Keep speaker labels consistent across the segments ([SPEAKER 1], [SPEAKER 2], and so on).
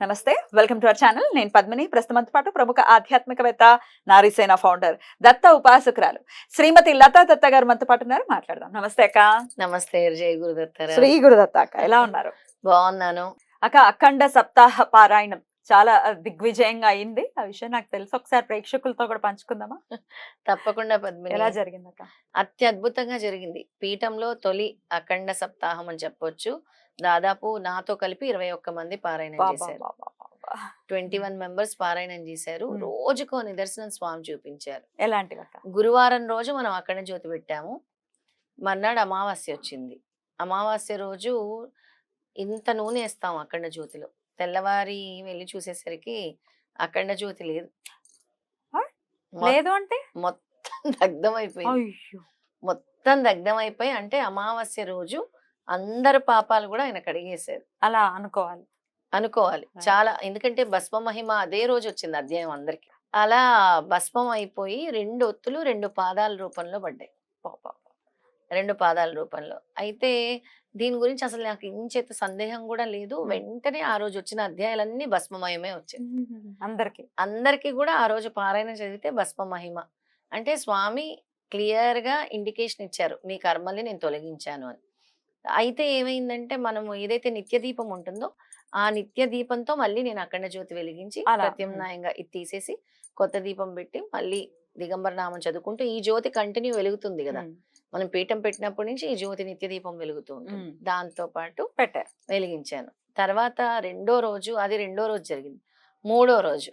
[SPEAKER 1] నమస్తే. Welcome to our channel నేను పద్మిని. ప్రస్తుతంతో పాటు ప్రముఖ ఆధ్యాత్మికవేత్త నారీసేన ఫౌండర్ దత్త ఉపాసకురాలు శ్రీమతి లతా దత్త గారు మనతో పాటు ఉన్నారు. మాట్లాడదాం. నమస్తే అక్క.
[SPEAKER 2] నమస్తే జయ గురుదత్తారా
[SPEAKER 1] శ్రీ గురుదత్త అక్క. ఎలా ఉన్నారు?
[SPEAKER 2] బాగున్నాను.
[SPEAKER 1] అక్క అఖండ సప్తాహ పారాయణం. చాలా దిగ్విజయంగా అయింది. ఆ విషయం నాకు తెలుసు. ఒకసారి ప్రేక్షకులతో కూడా పంచుకుందామా?
[SPEAKER 2] తప్పకుండా పద్మిని.
[SPEAKER 1] ఎలా జరిగింది అక్క
[SPEAKER 2] అత్యద్భుతంగా జరిగింది. పీఠంలో తొలి అఖండ సప్తాహం అని చెప్పొచ్చు. దాదాపు నాతో కలిపి ఇరవై ఒక్క మంది పారాయణం చేశారు. ట్వంటీ వన్ మెంబర్స్ పారాయణం చేశారు. రోజుకో నిదర్శనం స్వామి చూపించారు.
[SPEAKER 1] అక్క
[SPEAKER 2] గురువారం రోజు మనం అఖండ జ్యోతి పెట్టాము. మర్నాడు అమావాస్య వచ్చింది. అమావాస్య రోజు ఇంత నూనె వేస్తాం అఖండ జ్యోతిలో. తెల్లవారి వెళ్ళి చూసేసరికి అఖండ జ్యోతి లేదు.
[SPEAKER 1] లేదు అంటే?
[SPEAKER 2] మొత్తం దగ్ధం అయిపోయింది మొత్తం దగ్ధం అయిపోయి అంటే అమావాస్య రోజు అందరు పాపాలు కూడా ఆయన కడిగేశారు
[SPEAKER 1] అలా అనుకోవాలి.
[SPEAKER 2] అనుకోవాలి. చాలా ఎందుకంటే భస్మ మహిమ అదే రోజు వచ్చింది అధ్యాయం అందరికి. అలా భస్మం అయిపోయి రెండు ఒత్తులు రెండు పాదాల రూపంలో పడ్డాయి. రెండు పాదాల రూపంలో. అయితే దీని గురించి అసలు నాకు ఇంచేత సందేహం కూడా లేదు. వెంటనే ఆ రోజు వచ్చిన అధ్యాయాలన్నీ భస్మమయమే వచ్చాయి.
[SPEAKER 1] అందరికి.
[SPEAKER 2] అందరికీ కూడా ఆ రోజు పారాయణ చదివితే భస్మ మహిమ అంటే స్వామి క్లియర్గా ఇండికేషన్ ఇచ్చారు మీ కర్మల్ని నేను తొలగించాను అని. అయితే ఏమైందంటే మనము ఏదైతే నిత్య దీపం ఉంటుందో ఆ నిత్య దీపంతో మళ్ళీ నేను అఖండ జ్యోతి వెలిగించి ప్రత్యామ్నాయంగా ఇది తీసేసి కొత్త దీపం పెట్టి మళ్ళీ దిగంబర నామం చదువుకుంటూ ఈ జ్యోతి కంటిన్యూ వెలుగుతుంది కదా. మనం పీఠం పెట్టినప్పటి నుంచి ఈ జ్యోతి నిత్య దీపం వెలుగుతూ ఉంటుంది. దాంతో పాటు
[SPEAKER 1] పెట్టారు.
[SPEAKER 2] వెలిగించాను. తర్వాత రెండో రోజు అది రెండో రోజు జరిగింది. మూడో రోజు.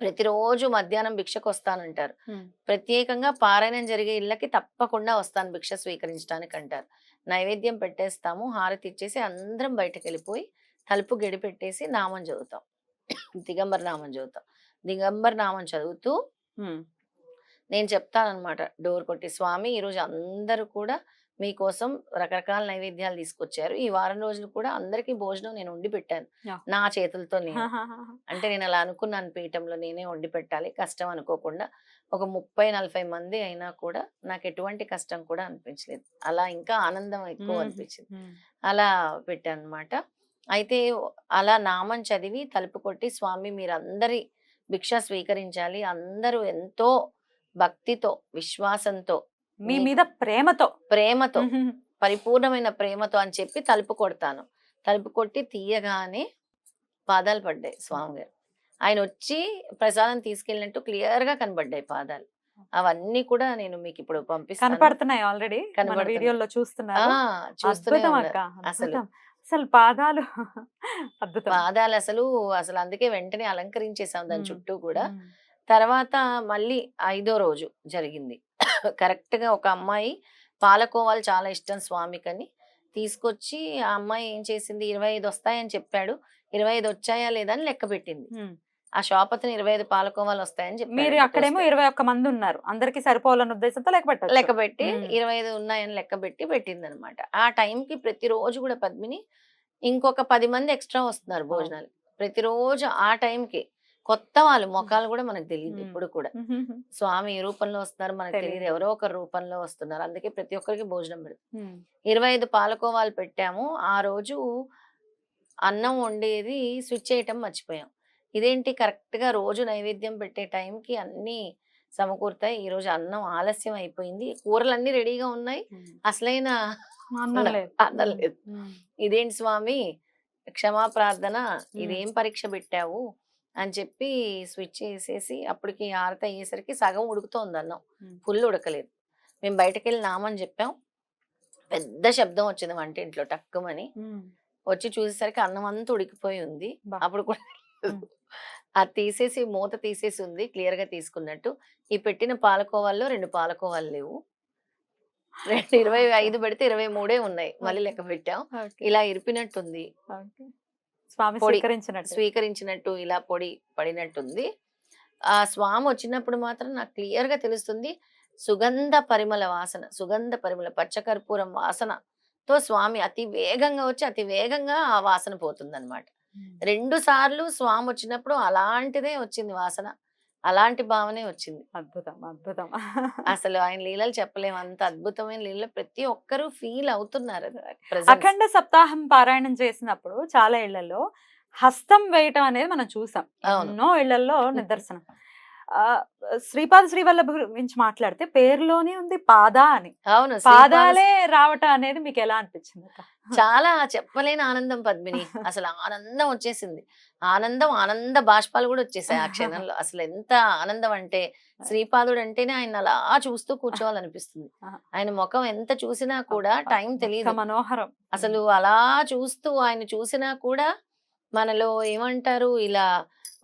[SPEAKER 2] ప్రతిరోజు మధ్యాహ్నం భిక్షకు వస్తానంటారు. ప్రత్యేకంగా పారాయణం జరిగే ఇళ్ళకి తప్పకుండా వస్తాను భిక్ష స్వీకరించడానికి అంటారు. నైవేద్యం పెట్టేస్తాము హారతి ఇచ్చేసి అందరం బయటకు వెళ్ళిపోయి తలుపు గడి పెట్టేసి నామం చదువుతాం. దిగంబర నామం చదువుతాం. దిగంబర నామం చదువుతూ. నేను చెప్తానన్నమాట డోర్ కొట్టి స్వామి ఈరోజు అందరూ కూడా మీకోసం రకరకాల నైవేద్యాలు తీసుకొచ్చారు. ఈ వారం రోజులు కూడా అందరికీ భోజనం నేను వండి పెట్టాను. నా చేతులతో నేను. అంటే నేను అలా అనుకున్నాను పీఠంలో నేనే వండి పెట్టాలి. కష్టం అనుకోకుండా ఒక ముప్పై నలభై మంది అయినా కూడా నాకు ఎటువంటి కష్టం కూడా అనిపించలేదు. అలా ఇంకా ఆనందం ఎక్కువ. అనిపించింది. అలా పెట్టాను అనమాట అయితే అలా నామం చదివి తలుపు కొట్టి స్వామి మీరందరి భిక్ష స్వీకరించాలి. అందరూ ఎంతో భక్తితో విశ్వాసంతో
[SPEAKER 1] మీ మీద ప్రేమతో.
[SPEAKER 2] ప్రేమతో పరిపూర్ణమైన ప్రేమతో అని చెప్పి తలుపు కొడతాను. తలుపు కొట్టి తీయగానే పాదాలు పడ్డాయి స్వామి గారు ఆయన వచ్చి ప్రసాదం తీసుకెళ్ళినట్టు క్లియర్గా కనబడ్డాయి పాదాలు. అవన్నీ కూడా నేను మీకు ఇప్పుడు పంపిస్తాను.
[SPEAKER 1] కనపడుతున్నాయి ఆల్రెడీ. వీడియోలో
[SPEAKER 2] ఆ,
[SPEAKER 1] చూస్తున్నారు.
[SPEAKER 2] చూస్తూనే
[SPEAKER 1] అద్భుతం
[SPEAKER 2] ఉన్నారు.
[SPEAKER 1] అక్క
[SPEAKER 2] అసలు.
[SPEAKER 1] అసలు పాదాలు
[SPEAKER 2] పాదాలు అసలు అసలు అందుకే వెంటనే అలంకరించేసాం దాని. చుట్టూ కూడా. తర్వాత మళ్ళీ ఐదో రోజు జరిగింది. కరెక్ట్గా ఒక అమ్మాయి పాలకోవాలు చాలా ఇష్టం స్వామికని. తీసుకొచ్చి ఆ అమ్మాయి ఏం చేసింది? ఇరవై ఐదు వస్తాయని చెప్పాడు. ఇరవై ఐదు వచ్చాయా లేదా అని లెక్క పెట్టింది. ఆ షాప్ అతను ఇరవై ఐదు పాలకోవాలు వస్తాయని చెప్పాడు
[SPEAKER 1] మీరు అక్కడేమో. ఇరవై ఒక్క మంది ఉన్నారు. అందరికి సరిపోవాలన్న ఉద్దేశంతో లెక్క పెట్టారు
[SPEAKER 2] లెక్క పెట్టి. ఇరవై ఐదు ఉన్నాయని లెక్క పెట్టి పెట్టింది అనమాట ఆ టైంకి ప్రతిరోజు కూడా పద్మిని ఇంకొక పది మంది ఎక్స్ట్రా వస్తున్నారు భోజనాలు. ప్రతిరోజు ఆ టైంకి కొత్త వాళ్ళు మొఖాలు కూడా మనకు తెలియదు. ఇప్పుడు కూడా. స్వామి ఏ రూపంలో వస్తున్నారు మనకు. తెలియదు ఎవరో ఒక రూపంలో వస్తున్నారు. అందుకే ప్రతి ఒక్కరికి భోజనం పెడతాం. ఇరవై ఐదు పాలకోవాలు పెట్టాము. ఆ రోజు అన్నం వండేది స్విచ్ చేయటం మర్చిపోయాం. ఇదేంటి? కరెక్ట్గా రోజు నైవేద్యం పెట్టే టైంకి అన్ని సమకూరుతాయి. ఈ రోజు అన్నం ఆలస్యం అయిపోయింది. కూరలన్నీ రెడీగా ఉన్నాయి. అసలైన
[SPEAKER 1] అన్నం లేదు.
[SPEAKER 2] ఇదేంటి స్వామి? క్షమా ప్రార్థన. ఇదేం పరీక్ష పెట్టావు? అని చెప్పి స్విచ్ చేసేసి అప్పటికి ఆరత అయ్యేసరికి సగం ఉడుకుతోంది అన్నం. ఫుల్ ఉడకలేదు. మేము బయటకు వెళ్ళి నామని చెప్పాం. పెద్ద శబ్దం వచ్చింది వంటింట్లో టక్కుమని. వచ్చి చూసేసరికి అన్నం అంతా ఉడికిపోయి ఉంది. అప్పుడు కూడా. అది తీసేసి మూత తీసేసి ఉంది క్లియర్గా తీసుకున్నట్టు. ఈ పెట్టిన పాలకోవాల్లో రెండు పాలకోవాలు లేవు. రెండు ఇరవై ఐదు పెడితే ఇరవై మూడే ఉన్నాయి. మళ్ళీ లెక్క పెట్టాం. ఇలా ఇరిపినట్టుంది.
[SPEAKER 1] స్వామి. స్వీకరించినట్టు.
[SPEAKER 2] స్వీకరించినట్టు ఇలా పొడి పడినట్టుంది. ఆ స్వామి వచ్చినప్పుడు మాత్రం నాకు క్లియర్గా తెలుస్తుంది సుగంధ పరిమళ వాసన సుగంధ పరిమళ పచ్చకర్పూరం వాసన తో స్వామి అతి వేగంగా వచ్చి అతి వేగంగా ఆ వాసన పోతుంది అనమాట రెండు సార్లు స్వామి వచ్చినప్పుడు అలాంటిదే వచ్చింది వాసన. అలాంటి భావనే వచ్చింది.
[SPEAKER 1] అద్భుతం అద్భుతం.
[SPEAKER 2] అసలు ఆయన లీలలు చెప్పలేము. అంత అద్భుతమైన లీలలు ప్రతి ఒక్కరూ ఫీల్ అవుతున్నారు.
[SPEAKER 1] అఖండ సప్తాహం పారాయణం చేసినప్పుడు చాలా ఇళ్ళలో హస్తం వేయటం అనేది మనం చూసాం. ఎన్నో ఇళ్ళలో నిదర్శనం. శ్రీపాద శ్రీవల్లభ గురించి మాట్లాడితే పేరులోనే ఉంది పాద అని.
[SPEAKER 2] అవును
[SPEAKER 1] పాదాలే రావటం అనేది మీకు ఎలా అనిపించింది?
[SPEAKER 2] చాలా చెప్పలేని ఆనందం పద్మిని. అసలు ఆనందం వచ్చేసింది. ఆనందం ఆనంద బాష్పాలు కూడా వచ్చేసాయి ఆ క్షణంలో. అసలు ఎంత ఆనందం అంటే శ్రీపాదుడు అంటేనే ఆయన అలా చూస్తూ కూర్చోవాలనిపిస్తుంది. ఆయన ముఖం ఎంత చూసినా కూడా టైం తెలియదు
[SPEAKER 1] మనోహరం.
[SPEAKER 2] అసలు అలా చూస్తూ ఆయన చూసినా కూడా మనలో ఏమంటారు? ఇలా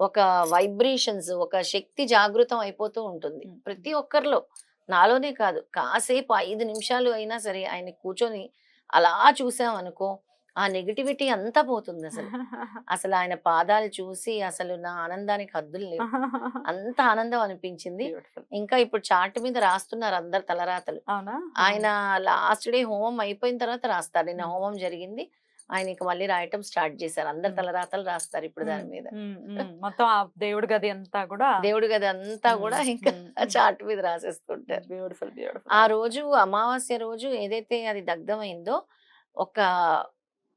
[SPEAKER 2] ఒక వైబ్రేషన్స్ ఒక శక్తి జాగృతం అయిపోతూ ఉంటుంది. ప్రతి ఒక్కరిలో. నాలోనే కాదు. కాసేపు ఐదు నిమిషాలు అయినా సరే ఆయన కూర్చొని అలా చూసాం అనుకో ఆ నెగిటివిటీ అంతా పోతుంది అసలు. అసలు ఆయన పాదాలు చూసి అసలు నా ఆనందానికి హద్దులు లేవు. అంత ఆనందం అనిపించింది. ఇంకా ఇప్పుడు చార్ట్ మీద రాస్తున్నారు అందరు తలరాతలు. ఆయన లాస్ట్ డే హోమం అయిపోయిన తర్వాత రాస్తారు. నిన్న. హోమం జరిగింది. ఆయన ఇక మళ్ళీ రాయటం స్టార్ట్ చేశారు. అందరు. తలరాతలు రాస్తారు ఇప్పుడు దాని మీద.
[SPEAKER 1] మొత్తం ఆ దేవుడి గది అంతా కూడా
[SPEAKER 2] దేవుడు గది అంతా కూడా ఇంకా చార్ట్ మీద రాసేస్తుంటారు
[SPEAKER 1] బ్యూటిఫుల్ బ్యూటిఫుల్.
[SPEAKER 2] ఆ రోజు అమావాస్య రోజు ఏదైతే అది దగ్ధమైందో ఒక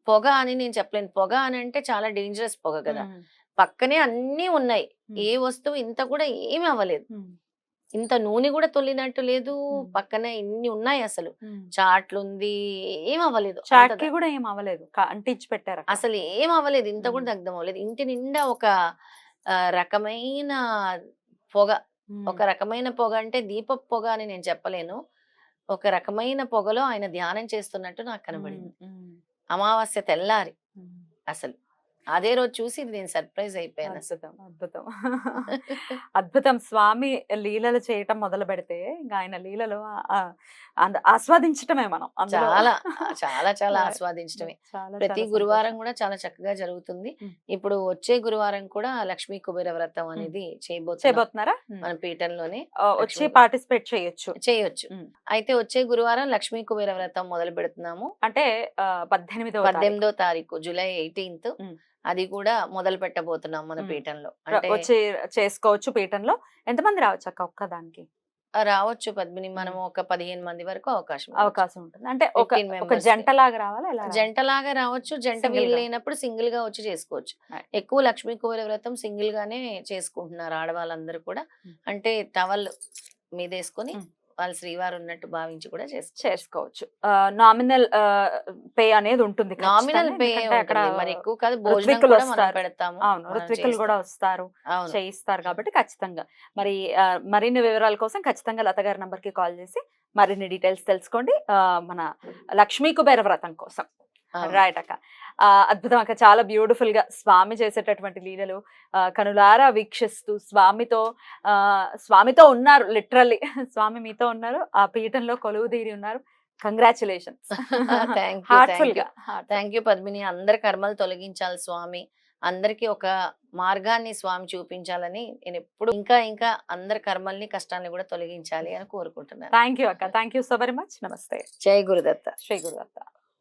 [SPEAKER 2] పొగ అని నేను చెప్పలేను. పొగ అని అంటే చాలా డేంజరస్ పొగ కదా. పక్కనే అన్నీ ఉన్నాయి. ఏ వస్తువు ఇంత కూడా ఏమి అవ్వలేదు. ఇంత నూనె కూడా తొలినట్టు లేదు. పక్కన ఇన్ని ఉన్నాయి అసలు. చాట్లు ఉంది ఏం అవ్వలేదు అంత
[SPEAKER 1] చాట్కి
[SPEAKER 2] ద-
[SPEAKER 1] కూడా ఏం అవ్వలేదు అంటించి పెట్టారు.
[SPEAKER 2] అసలు ఏం అవ్వలేదు ఇంత కూడా. దగ్ధం అవ్వలేదు ఇంటి నిండా ఒక రకమైన పొగ. ఒక రకమైన పొగ అంటే దీప పొగ అని నేను చెప్పలేను. ఒక రకమైన పొగలో ఆయన ధ్యానం చేస్తున్నట్టు నాకు కనబడింది. అమావాస్య తెల్లారి. అసలు. అదే రోజు చూసి నేను సర్ప్రైజ్ అయిపోయాను
[SPEAKER 1] అద్భుతం అద్భుతం అద్భుతం స్వామి లీలలు చేయటం మొదలు పెడితే ఇంకా ఆయన లీలలు ఆస్వాదించటమే మనం.
[SPEAKER 2] చాలా చాలా చాలా
[SPEAKER 1] చాలా
[SPEAKER 2] ప్రతి గురువారం. కూడా చాలా చక్కగా జరుగుతుంది. ఇప్పుడు వచ్చే గురువారం కూడా లక్ష్మీ కుబేర వ్రతం అనేది చేయబోతున్నాం
[SPEAKER 1] చేయబోతున్నారా.
[SPEAKER 2] మన పీఠంలోనే
[SPEAKER 1] వచ్చి పార్టిసిపేట్ చేయొచ్చు
[SPEAKER 2] చేయొచ్చు. అయితే వచ్చే గురువారం లక్ష్మీ కుబేర వ్రతం మొదలు పెడుతున్నాము
[SPEAKER 1] అంటే తారీఖు.
[SPEAKER 2] పద్దెనిమిదో తారీఖు జూలై ఎయిటీన్త్. అది కూడా మొదలు పెట్టబోతున్నాం మన. పీఠంలో
[SPEAKER 1] ర-
[SPEAKER 2] అంటే
[SPEAKER 1] వచ్చి చేసుకోవచ్చు పీఠంలో ఎంతమంది రావచ్చు అక్క ఒక్కదానికి
[SPEAKER 2] రావచ్చు పద్మిని మనం ఒక పదిహేను మంది వరకు అవకాశం.
[SPEAKER 1] అవకాశం ఉంటుంది అంటే ఒక
[SPEAKER 2] 15
[SPEAKER 1] ఒక
[SPEAKER 2] members కి.
[SPEAKER 1] జంట లాగా రావాలా?
[SPEAKER 2] జంటలాగా రావచ్చు జంట వీలు. లేనప్పుడు సింగిల్గా వచ్చి చేసుకోవచ్చు. ఎక్కువ లక్ష్మీ కుబేర వ్రతం సింగిల్ గానే చేసుకుంటున్నారు ఆడవాళ్ళందరూ కూడా. అంటే టవల్ మీదేసుకొని
[SPEAKER 1] Mm.
[SPEAKER 2] వాళ్ళు శ్రీవారు ఉన్నట్టు భావించి కూడా చేసుకోవచ్చు
[SPEAKER 1] చేసుకోవచ్చు నామినల్ పే అనేది ఉంటుంది
[SPEAKER 2] నామినల్. పే
[SPEAKER 1] అక్కడ
[SPEAKER 2] మరి ఎక్కువ కాదు భోజనం కూడా మనం. పెడతాము
[SPEAKER 1] అవును ఋత్వికులు కూడా. వస్తారు చేయిస్తారు కాబట్టి ఖచ్చితంగా మరి మరిన్ని వివరాల కోసం ఖచ్చితంగా లత గారి నంబర్కి కాల్ చేసి మరిన్ని డీటెయిల్స్ తెలుసుకోండి మన లక్ష్మీ కుబేర వ్రతం కోసం. రైట్ అక్క. ఆ, అద్భుతం అక్క. చాలా బ్యూటిఫుల్గా స్వామి చేసేటటువంటి లీలలు. కనులారా వీక్షిస్తూ స్వామితో స్వామితో ఉన్నారు లిటరల్లీ. స్వామి మీతో ఉన్నారు. ఆ పీఠంలో కొలువు తీరి ఉన్నారు. కంగ్రాచులేషన్స్. హార్ట్ఫుల్గా
[SPEAKER 2] థ్యాంక్ యూ. పద్మిని. అందరి కర్మలు తొలగించాలి స్వామి. అందరికి ఒక మార్గాన్ని స్వామి చూపించాలని నేను ఎప్పుడు ఇంకా ఇంకా అందరి కర్మల్ని కష్టాన్ని కూడా తొలగించాలి అని కోరుకుంటున్నాను.
[SPEAKER 1] థ్యాంక్ యూ అక్క. Thank you so very much. నమస్తే.
[SPEAKER 2] జై గురుదత్త.
[SPEAKER 1] శ్రీ గురుదత్త.